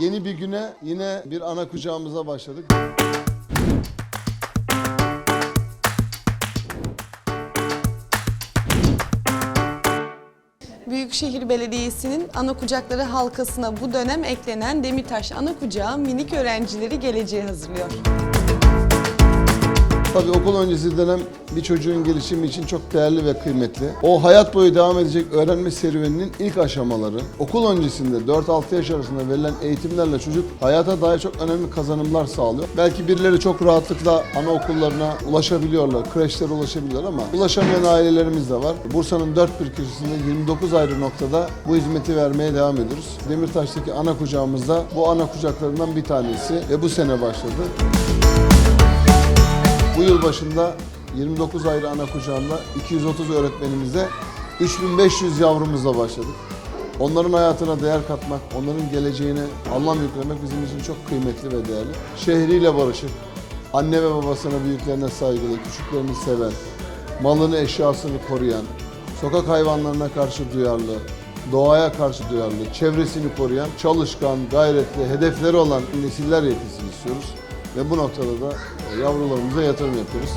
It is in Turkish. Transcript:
Yeni bir güne yine bir ana kucağımıza başladık. Büyükşehir Belediyesi'nin ana kucakları halkasına bu dönem eklenen Demirtaş ana kucağı minik öğrencileri geleceğe hazırlıyor. Tabii okul öncesi dönem bir çocuğun gelişimi için çok değerli ve kıymetli. O hayat boyu devam edecek öğrenme serüveninin ilk aşamaları. Okul öncesinde 4-6 yaş arasında verilen eğitimlerle çocuk hayata dair çok önemli kazanımlar sağlıyor. Belki birileri çok rahatlıkla anaokullarına ulaşabiliyorlar, kreşlere ulaşabiliyorlar ama ulaşamayan ailelerimiz de var. Bursa'nın dört bir köşesinde 29 ayrı noktada bu hizmeti vermeye devam ediyoruz. Demirtaş'taki ana kucağımızda bu ana kucaklarından bir tanesi ve bu sene başladı. Yıl başında 29 ayrı ana kucağında 230 öğretmenimize 3500 yavrumuzla başladık. Onların hayatına değer katmak, onların geleceğine anlam yüklemek bizim için çok kıymetli ve değerli. Şehriyle barışık, anne ve babasına, büyüklerine saygılı, küçüklerini seven, malını, eşyasını koruyan, sokak hayvanlarına karşı duyarlı, doğaya karşı duyarlı, çevresini koruyan, çalışkan, gayretli, hedefleri olan nesiller yetişsin istiyoruz. Ve bu noktada da e, yavrularımıza yatırım yapıyoruz.